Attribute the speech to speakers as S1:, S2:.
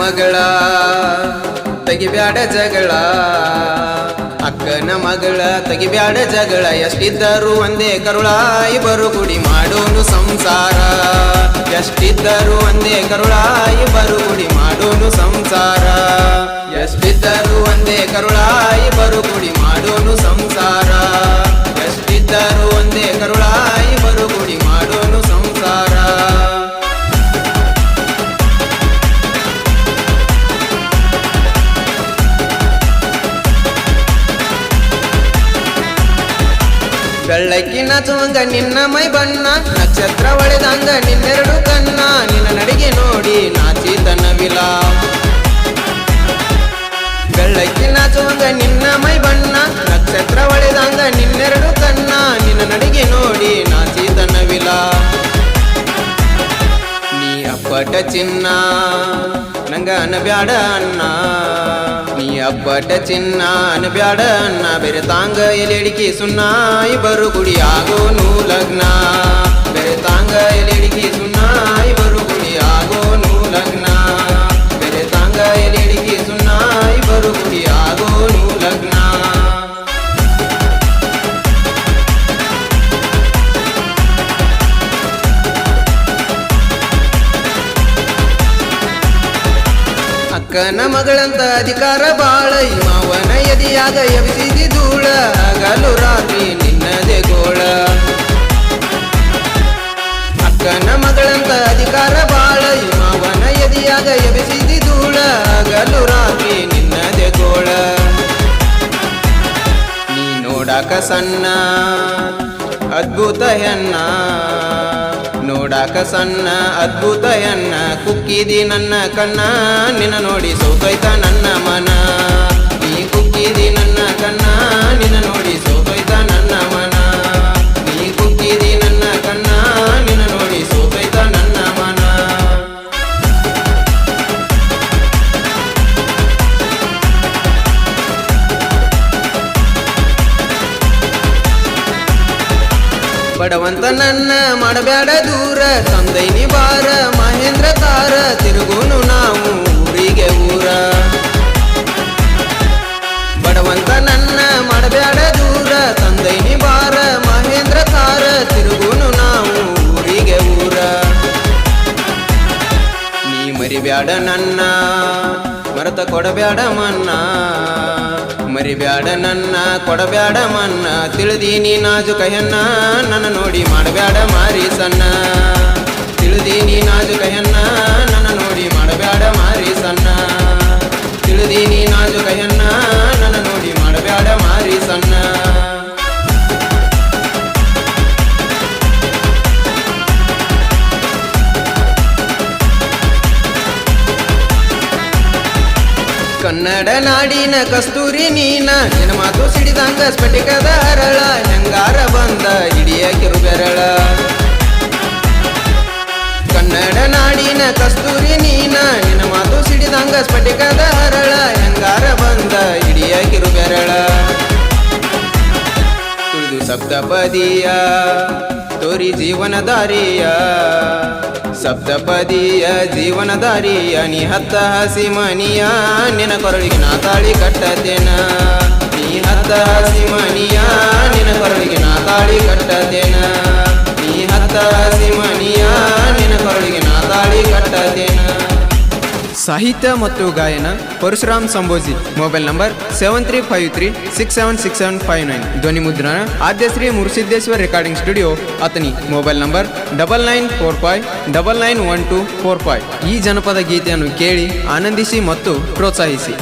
S1: ಮಗಳ, ತೆಗಿಬ್ಯಾಡ ಜಗಳ. ಅಕ್ಕನ ಮಗಳ, ತೆಗಿಬ್ಯಾಡ ಜಗಳ. ಎಷ್ಟಿದ್ದರೂ ಒಂದೇ ಕರುಳ, ಇಬ್ಬರು ಗುಡಿ ಮಾಡೋನು ಸಂಸಾರ. ಎಷ್ಟಿದ್ದರೂ ಒಂದೇ ಕರುಳ, ಇಬ್ಬರು ಗುಡಿ ಮಾಡೋನು ಸಂಸಾರ. ಎಷ್ಟಿದ್ದರೂ ಒಂದೇ ಕರುಳ, ಇಬ್ಬರು ಗುಡಿ ಮಾಡೋನು ಬೆಳ್ಳಕ್ಕಿನ ತುಂಗ ನಿನ್ನ ಮೈ ಬಣ್ಣ, ನಕ್ಷತ್ರ ಒಳೆದಂಗ ನಿನ್ನೆರಡು ಕಣ್ಣ, ನಿನ್ನ ನಡಿಗೆ ನೋಡಿ ನಾಚಿ ತನ್ನವಿಲ ಬೆಳ್ಳಕ್ಕಿನ ತುಂಗ ನಿನ್ನ ಮೈ ಬಣ್ಣ, ನಕ್ಷತ್ರ ಒಳೆದಂಗ ನಿನ್ನೆರಡು ಕಣ್ಣ, ನಿನ್ನ ನಡಿಗೆ ನೋಡಿ ನಾಚಿ ನೀ ಅಪ್ಪಟ ಚಿನ್ನ, ನಂಗ ಬ್ಯಾಡ ಅಣ್ಣ ನೀ ಅಪ್ಪಟ ಚಿನ್ನ ಬ್ಯಾಡ ಬೇರೆ ತಾಂಗ ಎಲೆಡಿಕೆ ಸುನ್ನ ಇಬ್ಬರು ಗುಡಿ ನೂ ಲಗ್ನ ಬೇರೆ ತಾಂಗ ಎಲೆಡಿಕೆ ಸುಣ್ಣ ಅಕ್ಕನ ಮಗಳಂತ ಅಧಿಕಾರ ಬಾಳ. ಇಮಾವನ ಮಾವನ ಎದಿಯಾಗ ಎಬಿಸಿದಿ ಧೂಳ. ಹಗಲು ರಾತ್ರಿ ನಿನ್ನದೆ ಗೋಳ. ಅಕ್ಕನ ಮಗಳಂತ ಅಧಿಕಾರ ಬಾಳ. ಇಮಾವನ ಮಾವನ ಎದಿಯಾಗ ಎಬಿಸಿದಿ ಧೂಳ. ಹಗಲು ರಾತ್ರಿ ನಿನ್ನದೆ ಗೋಳ. ನೀ ನೋಡಾಕ ಸಣ್ಣ, ಅದ್ಭುತ ಹೆಣ್ಣ. ನೋಡಾಕ ಸಣ್ಣ ಅದ್ಭುತ ಹೆಣ್ಣ ಕುಕ್ಕಿದಿ ನನ್ನ ಕಣ್ಣ. ನಿನ್ನ ನೋಡಿ ಸೋತೋಯ್ತ ನನ್ನ ಮನ. ನೀ ಕುಕ್ಕಿದಿ ಬಡವಂತ ನನ್ನ ಮಾಡಬೇಡ ದೂರ. ತಂದೈನಿ ಬಾರ ಮಹೇಂದ್ರ ತಾರ, ತಿರುಗುನು ನಾವು ಊರಿಗೆ ಊರ. ಬಡವಂತ ನನ್ನ ಮಾಡಬೇಡ ದೂರ. ತಂದೈನಿ ಬಾರ ಮಹೇಂದ್ರ ತಾರ, ತಿರುಗುನು ನಾವು ಊರಿಗೆ ಊರ. ನೀ ಮರಿಬೇಡ ನನ್ನ, ಮರತ ಕೊಡಬೇಡ ಮನ್ನ. ಮರಿಬ್ಯಾಡ ನನ್ನ, ಕೊಡಬ್ಯಾಡ ಮನ್ನ. ತಿಳಿದೀನಿ ನಾಜು ಕಹನ್ನ ನನ್ನ ನೋಡಿ ಮಾಡಬ್ಯಾಡ ಮಾರಿ ಸಣ್ಣ. ತಿಳಿದೀನಿ ನಾಜು ಕಹನ್ನ ನನ್ನ ನೋಡಿ ಮಾಡಬ್ಯಾಡ ಕನ್ನಡ ನಾಡಿನ ಕಸ್ತೂರಿ ನೀನ ನಿನ್ನ ಮಾತು ಸಿಡಿದಂಗ ಸ್ಫಟಿಕದ ಹರಳ. ಹೆಂಗಾರ ಬಂದ ಹಿಡಿಯ ಕಿರುಬೆರಳ. ಕನ್ನಡ ನಾಡಿನ ಕಸ್ತೂರಿ ನೀನ ನಿನ್ನ ಮಾತು ಸಿಡಿದಂಗ ಸ್ಫಟಿಕದ ಹರಳ. ಹೆಂಗಾರ ಬಂದ ಹಿಡಿಯ ಕಿರುಬೆರಳ. ತುಳಿದು ಸಪ್ತಪದಿಯ ತೋರಿ ಜೀವನ ದಾರಿಯ ಸಪ್ತಪದಿಯ ಜೀವನ ದಾರಿಯ ನೀ ಹತ್ತ ಹಸಿ ಮನಿಯ ನಿನ ಕೊರಳಿಗೆ ನಾ ತಾಳಿ ಕಟ್ಟತೇನ? ನೀ ಹತ್ತ ಹಸಿ ಮನಿಯ ನಿನ ಕೊರಳಿಗೆ ನಾ ತಾಳಿ ನೀ ಹತ್ತ ಹಸಿ ಸಾಹಿತ್ಯ ಮತ್ತು ಗಾಯನ Parashuram ಸಂಬೋಜಿ. Mobile number seven three five three six seven six seven five nine ಧ್ವನಿ ಮುದ್ರಣ Adyashri Murusiddeshwar recording studio, Athani. Mobile number double nine four five double nine one two four five ಈ ಜನಪದ ಗೀತೆಯನ್ನು ಕೇಳಿ ಆನಂದಿಸಿ ಮತ್ತು ಪ್ರೋತ್ಸಾಹಿಸಿ.